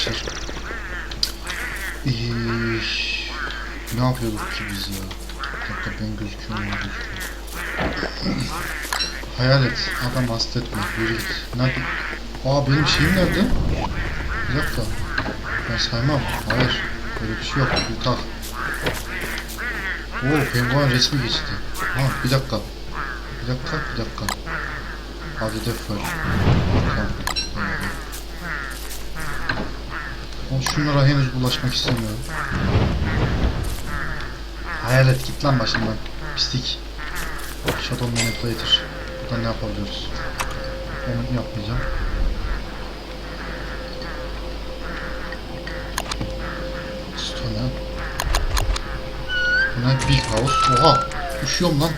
arkadaşlar. İyi. Ne yapıyorduk ki biz ya? Dakika ben gözüküyor mu? Hayal et. Adam hasta etme. Yürü git. Nerede? Aa benim şeyim nerede? Bir dakika. Ben saymam. Hayır. Böyle bir şey yok. Bir tak. Oo penguen resmi geçti. Ha bir dakika. Bir dakika bir dakika. Hadi defol. Tamam. Ben şunlara henüz bulaşmak istemiyorum. Hayalet git lan başımdan. Pislik. Shadow Manipulator. Buradan ne yapabiliyoruz? Onu yapmayacağım. Stone. Bu ne? Big House. Oha! Üşüyorum lan.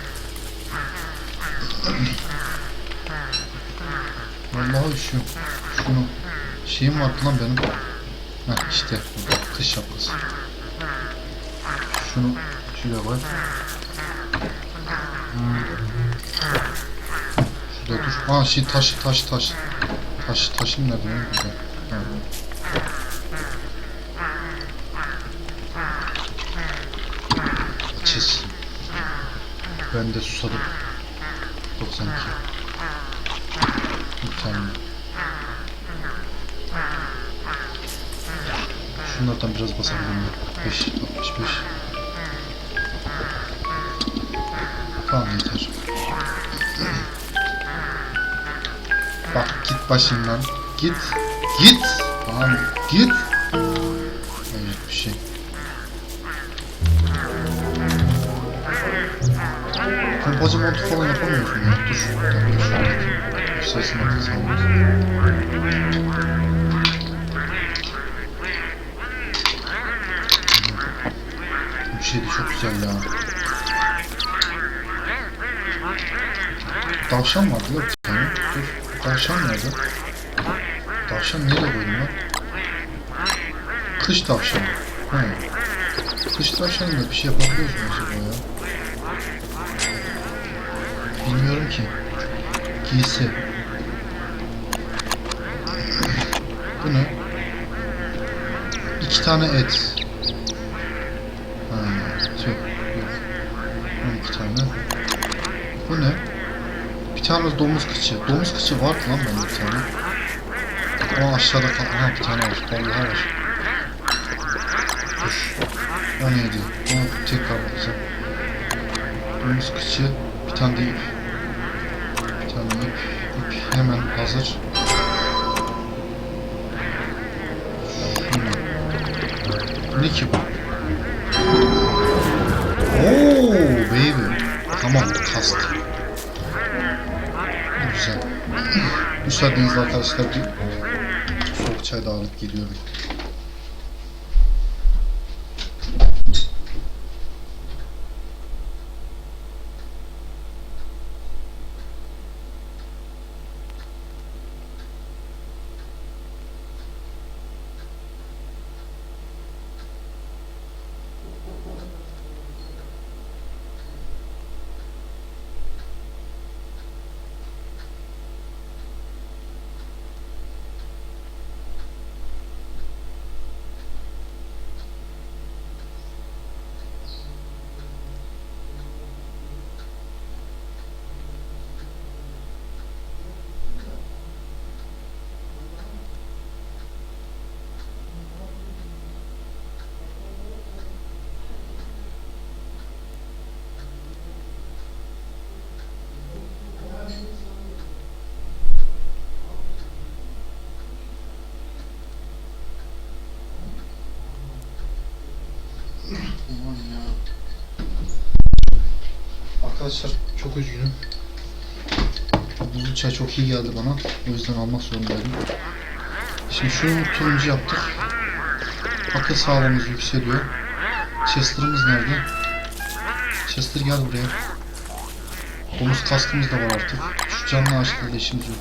Vallahi üşüyorum. Şunu. Şeyim vardı lan benim. Heh işte. bu Kış şapkası. Şunu şuraya koy. Şurada dur. Aa şey taş taş taş. Taş taşım nerede? Burada. Ha. Çiz. Ben de susadım. 92. Mükemmel. Şunlardan biraz basabilirim. ben. 5, 65. Tamam yeter. Bak git başından. Git. Git. Tamam git. Hayır bir şey. Pompacı montu falan yapamıyorsun ya. Dur. Bir dakika şuradaki. Sesini atalım. Bu şey de çok güzel ya. Tavşan vardı ya bir tane. Dur. Tavşan nerede? Tavşan nereye koydum lan? Kış tavşanı. He. Kış tavşanıyla bir şey yapabiliyoruz mu acaba ya? Bilmiyorum ki. Giysi. Bu ne? İki tane et. Tane domuz kıçı. Domuz kıçı vardı lan bende bir tane. Ama aşağıda kal. Ha bir tane var. Vallahi var. Dur. O neydi? Onu tekrar bakacağım. Domuz kıçı. Bir tane de ip. Bir tane ip. İp hemen hazır. Şunu. Ne ki bu? Oo baby. Tamam kast. Müsaadenizle arkadaşlar bir soğuk çay da alıp geliyorum. Aman ya. Arkadaşlar çok üzgünüm. Bu çay çok iyi geldi bana. O yüzden almak zorundaydım. Şimdi şunu turuncu yaptık. Akıl sağlığımız yükseliyor. Chester'ımız nerede? Chester gel buraya. Domuz kaskımız da var artık. Şu canlı ağaçlarla işimiz yok.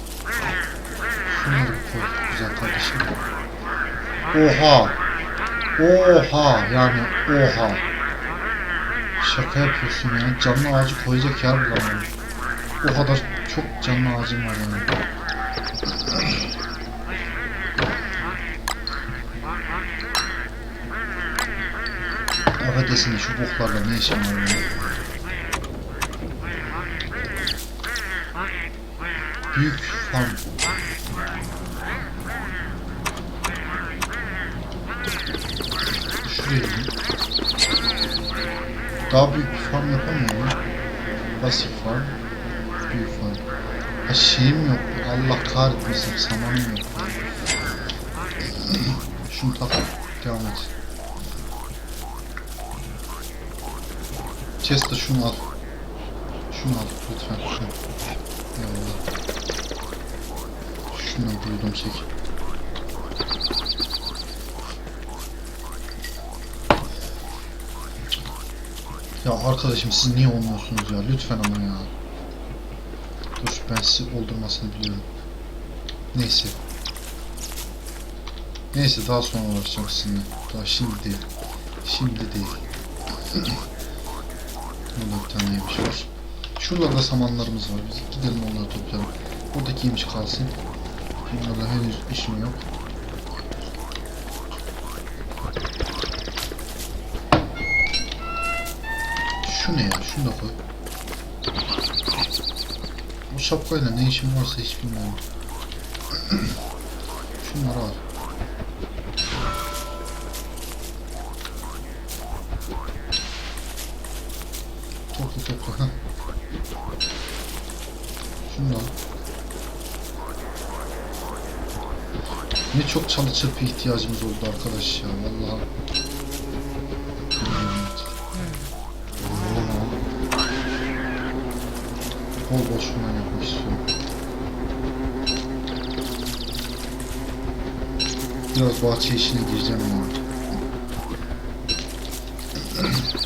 Şunları koy güzel kardeşim. Oha! Oha! Yani oha! Şaka yapıyorsun ya. Canlı ağacı koyacak yer bulamıyorum. O kadar çok canlı ağacım var yani. Affedersin de şu boklarla ne işin var benim? Büyük farm. Daha büyük bir farm yapamıyor muyum? Pasif farm. Büyük farm. Ha şeyim yok. Allah kahretmesin samanım yok. Şunu tak. Devam et. Chester şunu al. Şunu al lütfen. Şunu. Eyvallah. Şundan duydum çek. Ya arkadaşım siz niye olmuyorsunuz ya? Lütfen ama ya. Dur ben sizi oldurmasını biliyorum. Neyse. Neyse daha sonra uğraşacağım sizinle. Daha şimdi değil. Şimdi değil. Burada bir tane yemiş var. Şuralarda samanlarımız var. Biz gidelim onları toplayalım. Buradaki yemiş kalsın. Bunlarla henüz işim yok. Şu ne ya? Şunu da koy. Bu şapkayla ne işim varsa hiç bilmiyorum. Şunları al. Topla topla. Şunu al. Ne çok çalı çırpı ihtiyacımız oldu arkadaş ya vallahi. Şundan yapmak istiyorum. Biraz bahçe işine gireceğim ya.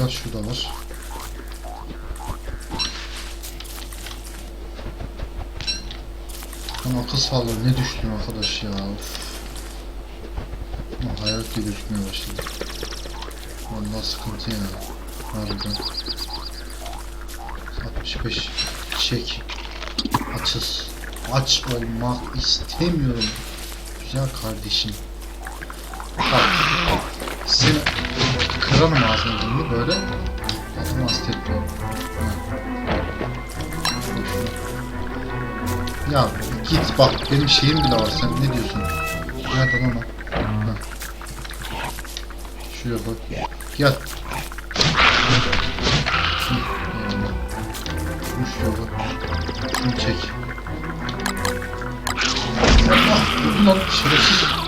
Başka şurada var. Ama akıl sağlığı ne düştün arkadaş ya. Of. Ama hayat gibi gözükmeye başladı. Vallahi sıkıntı ya. Harbiden. 65 çek. Açız. Aç olmak istemiyorum. Güzel kardeşim. Kırarım ağzını bunu böyle. Ağzını hasta etmiyorum. Ya git bak benim şeyim bile var sen ne diyorsun? Nereden ona? Ha. Şuraya bak. Gel. Şuraya bak. Şunu çek. Allah vurdu lan şerefsiz.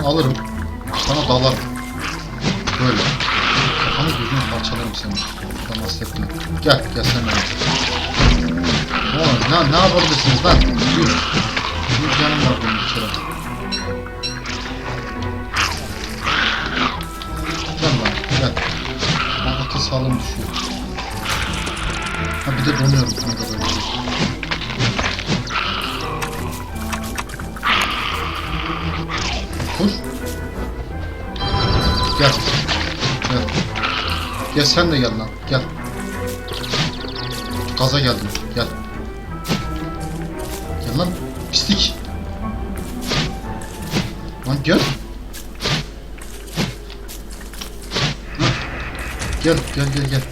Şunu alırım. Sana dalarım. Böyle. Kafanı gözünü parçalarım seni. Tamam etme. Gel gel sen de. Oğlum ne, ne yapabilirsiniz lan? Yürü. Bir canım var benim kere. Gel lan gel. Ben akıl sağlığım düşüyor. Ha bir de donuyorum ne kadar bir Gel sen de gel lan. Gel. Gaza geldim. Gel. Gel lan. Pislik. Lan gel. Hah. Gel gel gel gel.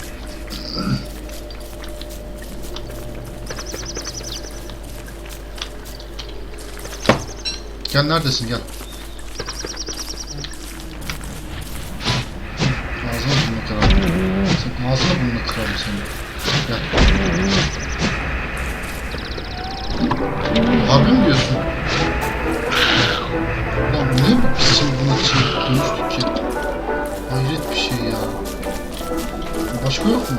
Gel neredesin gel. Kırarım seni. Gel. Harbi mi diyorsun? Lan niye bu pis şey buna dönüştük ki? Hayret bir şey ya. Başka yok mu?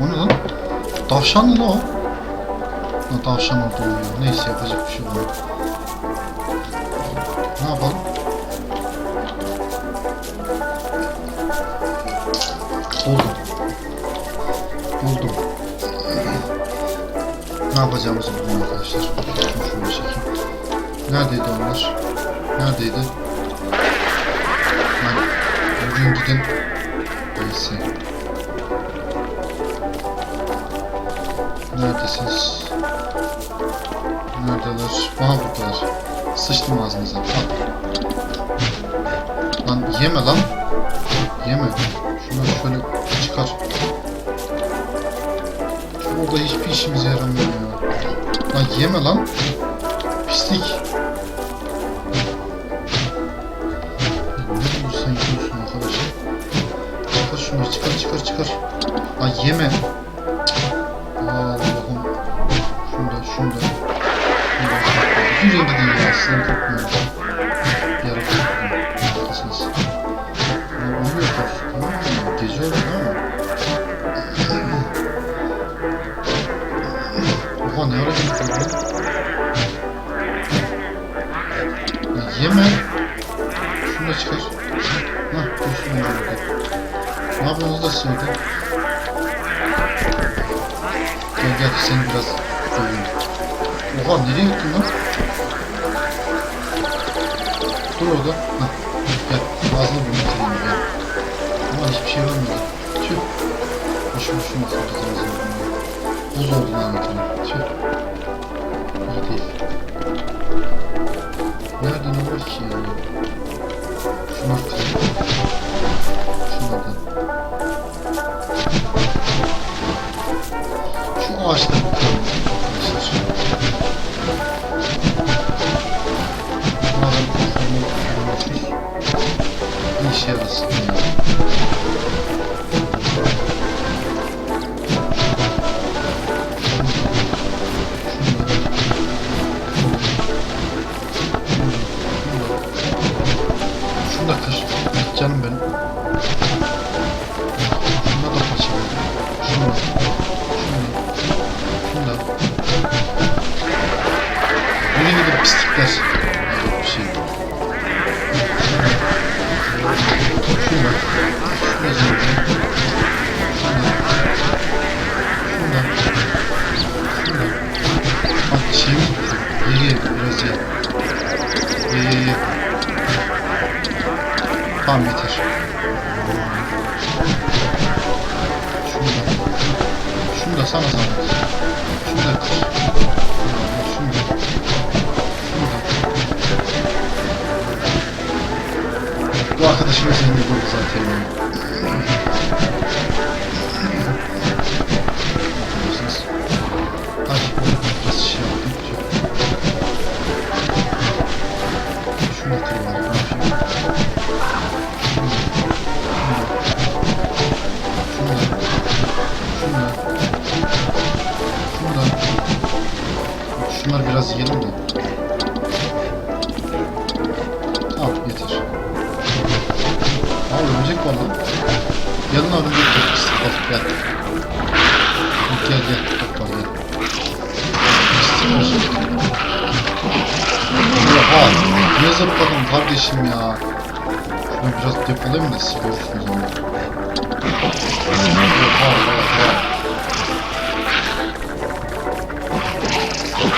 O ne lan? Tavşan mı lan o? Ha, tavşan oldu uyuyor. Neyse yapacak bir şey yok. Buldum. Buldum. Ne yapacağımızı buldum arkadaşlar. Şunu şöyle çekeyim. Neredeydi onlar? Neredeydi? Lan bugün gidin. Neyse. Neredesiniz? Neredeler? Aha buradalar. Sıçtım ağzınıza. Al. Lan yeme lan. Yeme. Şunları şöyle Orada hiçbir işimize yaramıyor ya. Lan yeme lan. Pislik. Ne sen yiyorsun arkadaşım? Çıkar şunu çıkar çıkar çıkar. Lan yeme. Allah'ım. Şunda şunda. Şunda. Yürüyün gidin ya. Sizden korkmuyorum. Orada? Gel gel seni biraz döveyim. Oha nereye gittin lan? Dur orada. Hah. Gel. Ağzını burnunu kırayım gel. Ama hiçbir şey olmadı. Tüh. Boşu boşuna ağzını burnunu. Buz oldu lanetine. Tüh. İyi değil. Nerede ne var ki ya? Şunu kırayım. Şunlardan. Şu. Umarım konformu kullanmışız. Bir işe yarasın pislikler. Şey. Şuna. Şuna. Şuna. Şuna. Biraz ye. Ye ye ye. Tamam yeter. Şunu da. Şunu da sana zahmet. Şunu da kır. Bu oldu zaten. yani. Bakıyorsunuz. Ay, biraz şey. Şöyle. Şunu. Şunlar. Şunlar biraz yiyelim de. Lan. Yanına örümcek var. Al gel. Gel gel. Hoppa gel. Oha. Ne zıpladım kardeşim ya. Şunu biraz depolayayım da görürsünüz onu. Oha oha.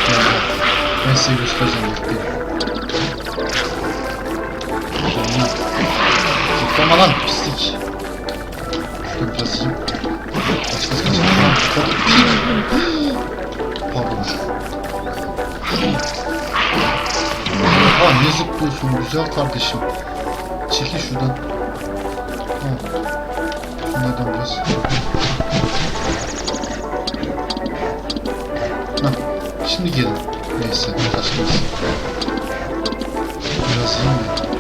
Gel. Ben size göstereceğim bekleyin. Zıplama lan pislik. Şurada biraz yiyeyim. Kaç kaç kaç. Pardon. Oha ne zıplıyorsun güzel kardeşim. Çekil şuradan. Ha. Şunlardan biraz. Hah, şimdi gelin. Neyse, kaçmaz. Biraz yiyeyim mi?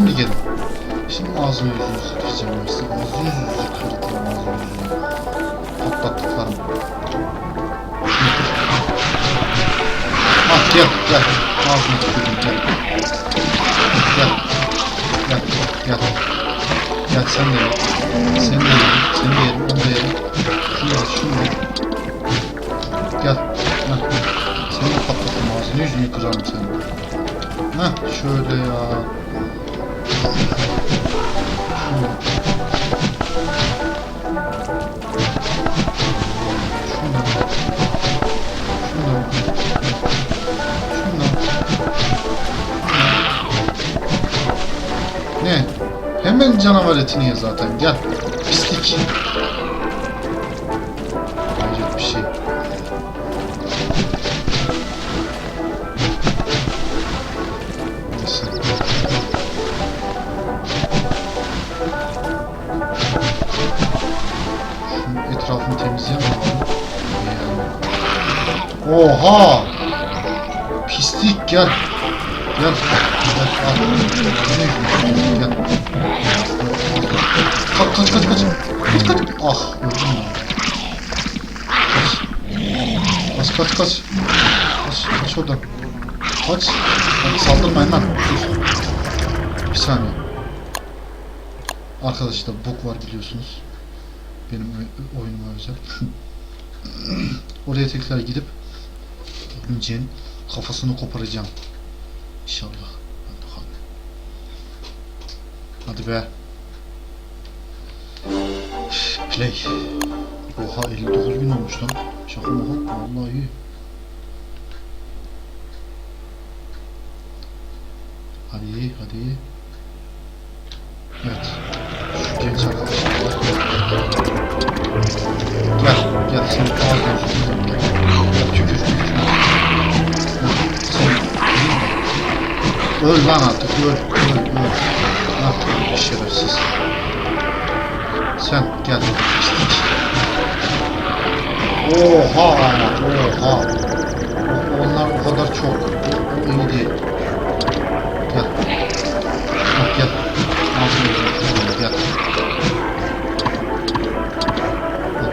Şimdi gelin. Şimdi ağzını yüzünü sıkacağım ben size. Ağzını yüzünü kırdım, ağzını yüzünü. Patlattıklarım. Ah gel, gel. Ağzını tükürdüm, gel. Gel. Gel, gel. Gel sen de ye. Seni de yerim, seni de da yerim. Şunu al, şunu al. Gel. Heh. Seni de patlatırım ağzını yüzünü kırarım seni. Heh şöyle ya. Hemen canavar etini ye zaten. Gel. Pislik. Oha! Pislik gel. Gel. Gel. Gel. Kaç kaç kaç kaç. Kaç kaç. Ah öldüm ya. Kaç. Kaç kaç kaç. Kaç, oradan. Kaç. Hadi saldırmayın lan. Bir saniye. Arkadaşlar bok var biliyorsunuz. Benim oy- oyunuma özel. Oraya tekrar gidip Örümceğin kafasını koparacağım. İnşallah. Hadi bakalım. Hadi be. Play. Oha 59 bin olmuş lan. Şaka mı? Vallahi iyi. Hadi hadi. Evet. Şu genç arkadaşlar. Gel, gel sen ağzına Öl lan artık, öl, öl, öl. Ah, şerefsiz. Sen gel. Oha, oha. Onlar o kadar çok. İyi değil. Gel. Bak gel. Yüzünü gel.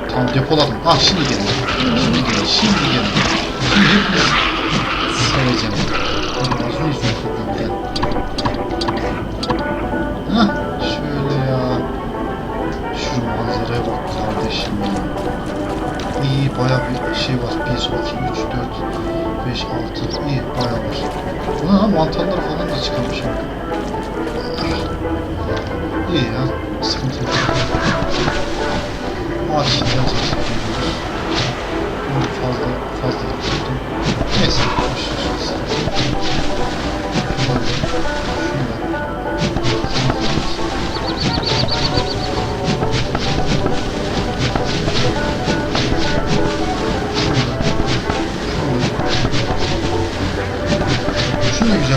Tamam depoladım. Ah şimdi gelin. Şimdi gelin. Şimdi gelin. Seveceğim. Ya. İyi bayağı bir şey var. 1, 2, 3, 4, 5, 6. İyi bayağı var. Bu ne lan mantarlar falan da çıkarmış. İyi ya. Sıkıntı yok. Gelecek. Bunu fazla fazla tuttum. Neyse. boş ver.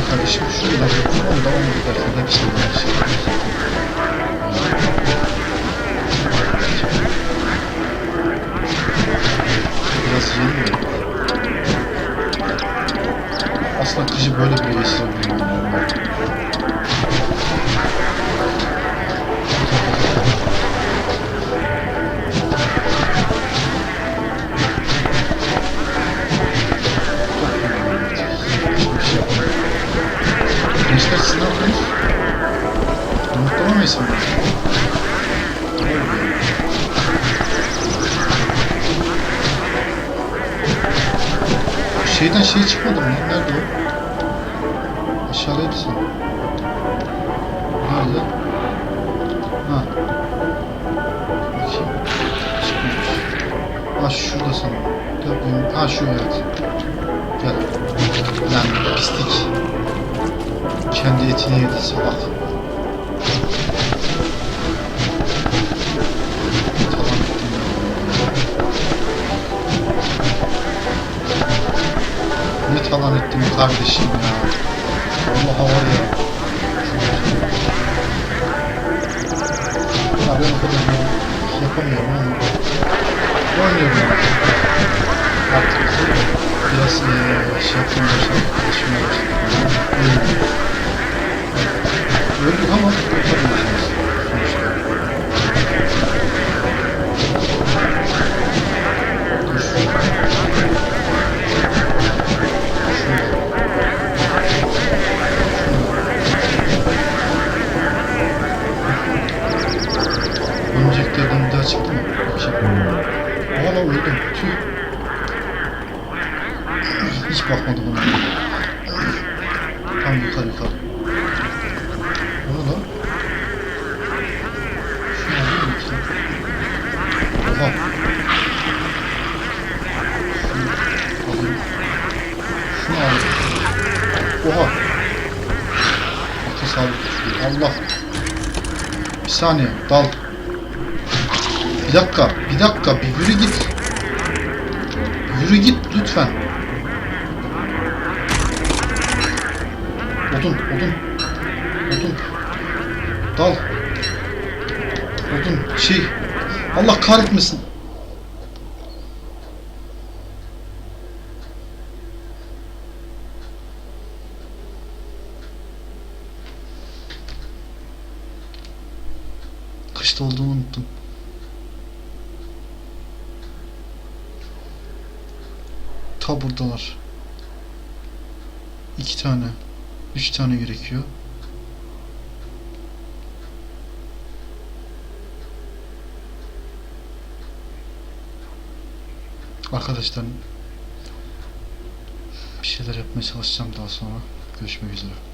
Şunu da güzel kardeşim. Şunu da onu da onu da derken hepsini bir şey Biraz yeni mi? Asla kişi böyle bir yetiştirebiliyor. Ne mı? Şeyden şey çıkmadı mı? Nerede o? Aşağıdaydı sanırım. Nerede? Ha. Bakayım. Çıkmamış. Ha şurada sanırım. Ha şu evet. Gel. Yani pislik. Kendi etini yedi salak. Ne talan ettim kardeşim ya. Allah var ya. Ya ben o kadar bir yapamıyorum ama. Oynuyorum ya. Artık biraz eee şey yapmaya başladım. Çalışmaya başladım. Öyle. Öldük ama kurtarıyorsunuz. Sonuçta. Dur. Örümceklerden bir daha çıktı mı? Bakayım. Valla öldüm. Tüh. Hiç bakmadım ona. Tam yukarı yukarı. O ne lan? sağlık düşürüyor. Allah. Bir saniye dal. Bir dakika bir dakika bir yürü git. Yürü git lütfen. Odun odun. Odun. Dal. Odun şey. Allah kahretmesin. Kaçta olduğumu unuttum. Ta buradalar. İki tane. Üç tane gerekiyor. Arkadaşlar bir şeyler yapmaya çalışacağım daha sonra. Görüşmek üzere.